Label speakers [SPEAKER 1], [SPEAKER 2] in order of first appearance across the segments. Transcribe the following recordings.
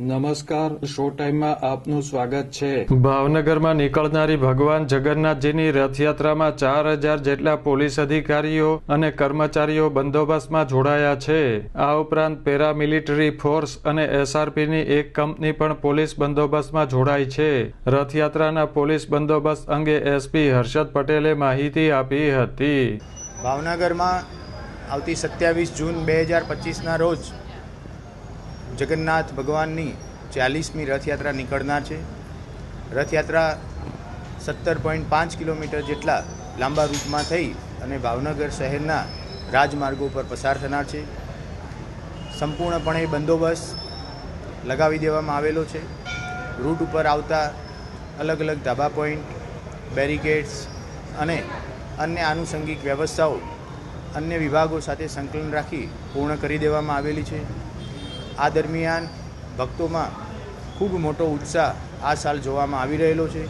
[SPEAKER 1] નમસ્કાર શો ટાઈમમાં આપનું સ્વાગત છે.
[SPEAKER 2] ભાવનગરમાં નીકળનારી ભગવાન જગન્નાથજીની રથયાત્રામાં ચાર હજાર જેટલા પોલીસ અધિકારીઓ અને કર્મચારીઓ બંદોબસ્તમાં જોડાયા છે. આ ઉપરાંત પેરામિલિટરી ફોર્સ અને એસઆરપીની એક કંપની પણ પોલીસ બંદોબસ્તમાં જોડાઈ છે. રથયાત્રાના પોલીસ બંદોબસ્ત અંગે એસપી હર્ષદ પટેલે માહિતી આપી હતી.
[SPEAKER 3] ભાવનગરમાં આવતી સત્યાવીસ જૂન બે હજાર પચીસના રોજ જગન્નાથ ભગવાનની ચાલીસમી રથયાત્રા નીકળનાર છે. રથયાત્રા સત્તર પોઈન્ટ પાંચ કિલોમીટર જેટલા લાંબા રૂટમાં થઈ અને ભાવનગર શહેરના રાજમાર્ગો પર પસાર થનાર છે. સંપૂર્ણપણે બંદોબસ્ત લગાવી દેવામાં આવેલો છે. રૂટ ઉપર આવતા અલગ અલગ ધાબા પોઈન્ટ, બેરિકેડ્સ અને અન્ય આનુષંગિક વ્યવસ્થાઓ અન્ય વિભાગો સાથે સંકલન રાખી પૂર્ણ કરી દેવામાં આવેલી છે. આ દરમિયાન ભક્તોમાં ખૂબ મોટો ઉત્સાહ આ સાલ જોવામાં આવી રહેલો છે.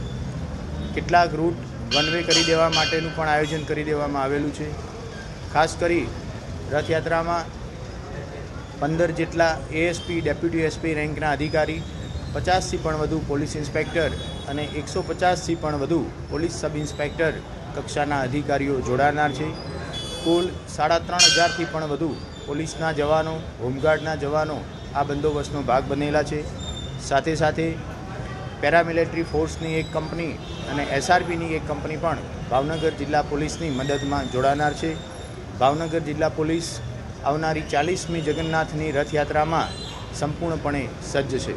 [SPEAKER 3] કેટલાક રૂટ વન વે કરી દેવા માટેનું પણ આયોજન કરી દેવામાં આવેલું છે. ખાસ કરી રથયાત્રામાં પંદર જેટલા એએસપી ડેપ્યુટી એસપી રેન્કના અધિકારી, પચાસથી પણ વધુ પોલીસ ઇન્સ્પેક્ટર અને એકસો પચાસથી પણ વધુ પોલીસ સબ ઇન્સ્પેક્ટર કક્ષાના અધિકારીઓ જોડાનાર છે. કુલ સાડા ત્રણ હજારથી પણ વધુ પોલીસના જવાનો, હોમગાર્ડના જવાનો આ બંદોબસ્તનો ભાગ બનેલા છે. સાથે સાથે પેરામિલિટરી ફોર્સની એક કંપની અને એસઆરપીની એક કંપની પણ ભાવનગર જિલ્લા પોલીસની મદદમાં જોડાનાર છે. ભાવનગર જિલ્લા પોલીસ આવનારી ચાલીસમી જગન્નાથની રથયાત્રામાં સંપૂર્ણપણે સજ્જ છે.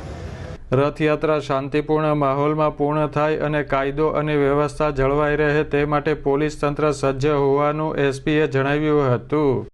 [SPEAKER 2] રથયાત્રા શાંતિપૂર્ણ માહોલમાં પૂર્ણ થાય અને કાયદો અને વ્યવસ્થા જળવાઈ રહે તે માટે પોલીસ તંત્ર સજ્જ હોવાનું એસપીએ જણાવ્યું હતું.